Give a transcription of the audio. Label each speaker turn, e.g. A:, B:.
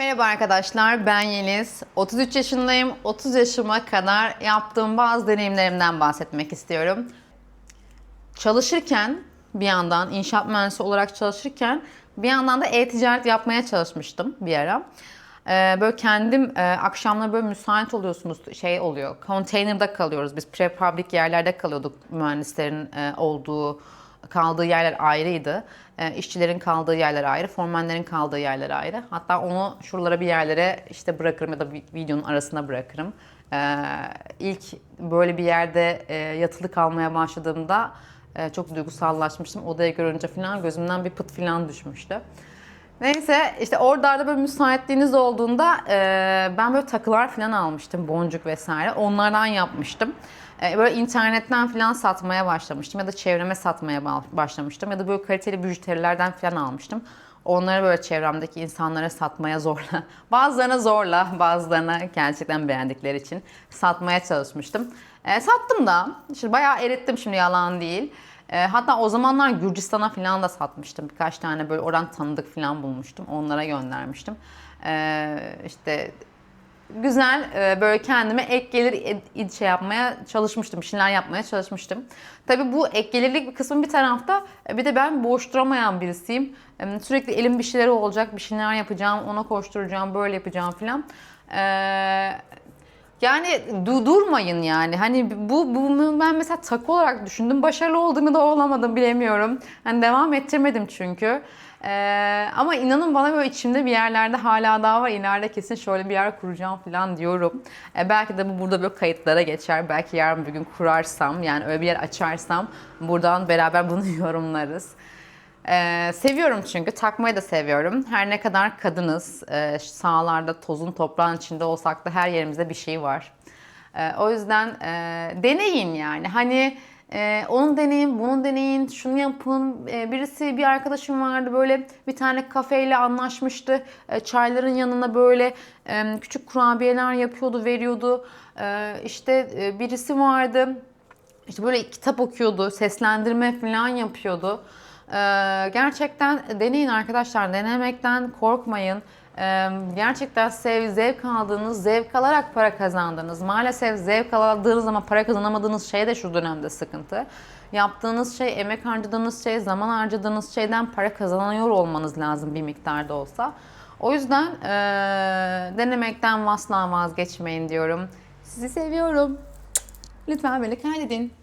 A: Merhaba arkadaşlar, ben Yeliz. 33 yaşındayım. 30 yaşıma kadar yaptığım bazı deneyimlerimden bahsetmek istiyorum. Çalışırken bir yandan inşaat mühendisi olarak çalışırken bir yandan da e-ticaret yapmaya çalışmıştım bir ara. Ee, böyle kendim e, akşamları böyle müsait oluyorsunuz şey oluyor. Konteynerda kalıyoruz. Biz prefabric yerlerde kalıyorduk mühendislerin e, olduğu kaldığı yerler ayrıydı. E, işçilerin kaldığı yerler ayrı, formenlerin kaldığı yerler ayrı. Hatta onu şuralara bir yerlere işte bırakırım ya da vi- videonun arasına bırakırım. E, ilk böyle bir yerde e, yatılı kalmaya başladığımda e, çok duygusallaşmıştım. Odaya görünce falan gözümden bir pıt falan düşmüştü. Neyse işte oralarda böyle müsaitliğiniz olduğunda e, ben böyle takılar falan almıştım. Boncuk vesaire. Onlardan yapmıştım. E, böyle internetten falan satmaya başlamıştım. Ya da çevreme satmaya ba- başlamıştım. Ya da böyle kaliteli bijuterilerden falan almıştım. Onları böyle çevremdeki insanlara satmaya zorla. Bazılarına zorla, bazılarına gerçekten beğendikleri için satmaya çalışmıştım. E, sattım da. Şimdi bayağı erittim şimdi yalan değil. E, hatta o zamanlar Gürcistan'a falan da satmıştım. Birkaç tane böyle oradan tanıdık falan bulmuştum. Onlara göndermiştim. E, işte güzel e, böyle kendime ek gelir şey yapmaya çalışmıştım. Bir şeyler yapmaya çalışmıştım. Tabii bu ek gelirlik bir kısmı bir tarafta. e, Bir de ben boş duramayan birisiyim. Sürekli elim bir şeyleri olacak, bir şeyler yapacağım, ona koşturacağım, böyle yapacağım filan. Yani du- durmayın yani. Hani bu, bu ben mesela takı olarak düşündüm. Başarılı oldum ya da olamadım bilemiyorum. Hani devam ettirmedim çünkü. Ee, ama inanın bana böyle içimde bir yerlerde hala daha var. İleride kesin şöyle bir yer kuracağım falan diyorum. Ee, belki de bu burada böyle kayıtlara geçer. Belki yarın bir gün kurarsam yani öyle bir yer açarsam buradan beraber bunu yorumlarız. Ee, seviyorum çünkü takmayı da seviyorum. Her ne kadar kadınız, e, sahalarda tozun toprağın içinde olsak da her yerimizde bir şey var. Ee, o yüzden e, deneyin yani. Hani e, onu deneyin, bunu deneyin, şunu yapın. E, birisi bir arkadaşım vardı böyle bir tane kafeyle anlaşmıştı. E, çayların yanına böyle e, küçük kurabiyeler yapıyordu, veriyordu. E, işte e, birisi vardı. İşte böyle kitap okuyordu, seslendirme falan yapıyordu. Ee, gerçekten deneyin arkadaşlar, denemekten korkmayın. Ee, gerçekten sev, zevk aldığınız, zevk alarak para kazandınız. Maalesef zevk aldığınız ama para kazanamadığınız şey de şu dönemde sıkıntı. Yaptığınız şey, emek harcadığınız şey, zaman harcadığınız şeyden para kazanıyor olmanız lazım bir miktarda olsa. O yüzden ee, denemekten asla vazgeçmeyin diyorum. Sizi seviyorum. Lütfen beni kaydedin.